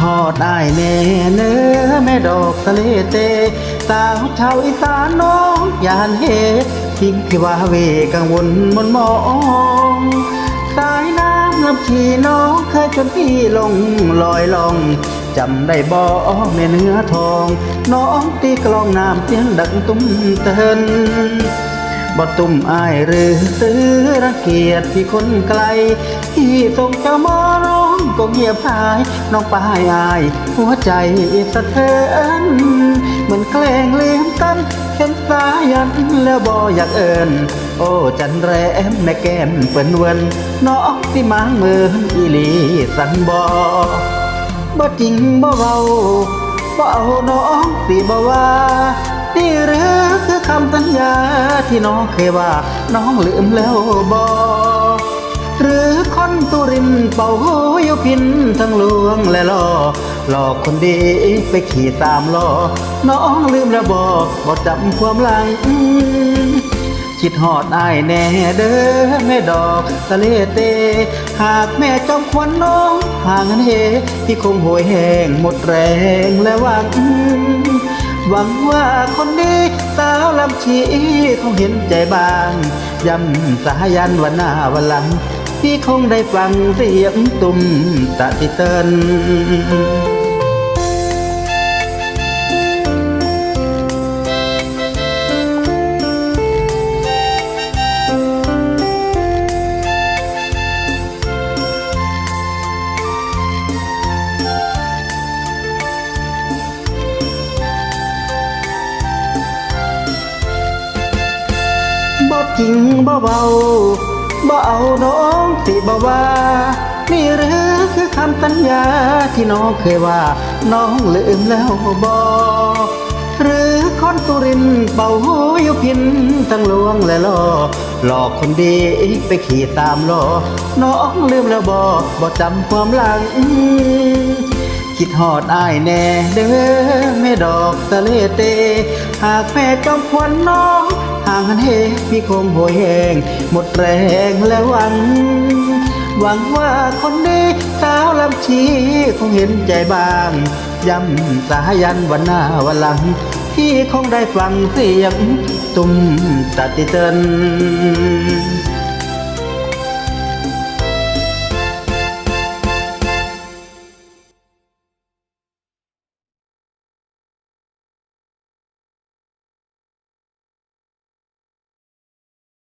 ทอดอ้แน่เนื้อแม่ดอกทะเลเตสาวชาวอีสานน้องยานเฮทิ้งที่ว่าเวกังวลมนมองสายน้ำลำชีน้องเคยจนพี่ลงลอยลองจำได้บ่แม่เนื้อทอง น้องตีกลองน้ำเสียงดังตุ้มเตือน บ่ตุ่มอายหรือซื้อรังเกียจพี่คนไกล ที่ส่งเจ้ามาร้องก็เงียบหาย น้องป้ายอาย หัวใจสะเทือนเหมือนแกล้งลืมกันเห็นสายันแล้วบ่อยากเอินโอ้จันแรมแม่แก้มเปิ้นเวินน้องสิมางมืออีหลีสันบ่บ่จริงบ่เว้าบ่เอาน้องสิบ่ว่านี่หรือคือคำ ที่น้องเคยว่าน้องลืมแล้วบ่หรือคนตุรินเป่าหูยพินทั้งลวงและล่อหลอกคนดีไปขี่ตามล้อน้องลืมแล้วบอกบอกจำความหลังคิดหอดอายแน่เด้อแม่ดอกทะเลเต หากแม่จอมควันน้องห่างกันเฮที่คงโหยแห้งหมดแรงและหวัง หวังว่าคนดีสาวลำชีคงเห็นใจบางย้ำสายันวันหน้าวันหลังที่คงได้ฟังเสียงตุ่มตะติเติน จริงบ่เบาบ่เอาน้องสิบ่ว่านี่หรือคือคำสัญญาที่น้องเคยว่า น้องลืมแล้วบ่หรือคนตุรินเป่าหูยพินทั้งลวงและล่อหลอกคนดีไปขี่ตามล้อน้องลืมแล้วบ่บ่จำความหลัง คิดหอดอายแน่เด้อแม่ดอกทะเลเต หากแม่จอมควันน้อง ห่างกันเฮพี่คงโหยแหงหมดแรงและหวัง หวังว่าคนดีสาวลำชีคงเห็นใจบางย้ำสายันวันหน้าวันหลัง พี่คงได้ฟังเสียง ตุ้มตัดติเติน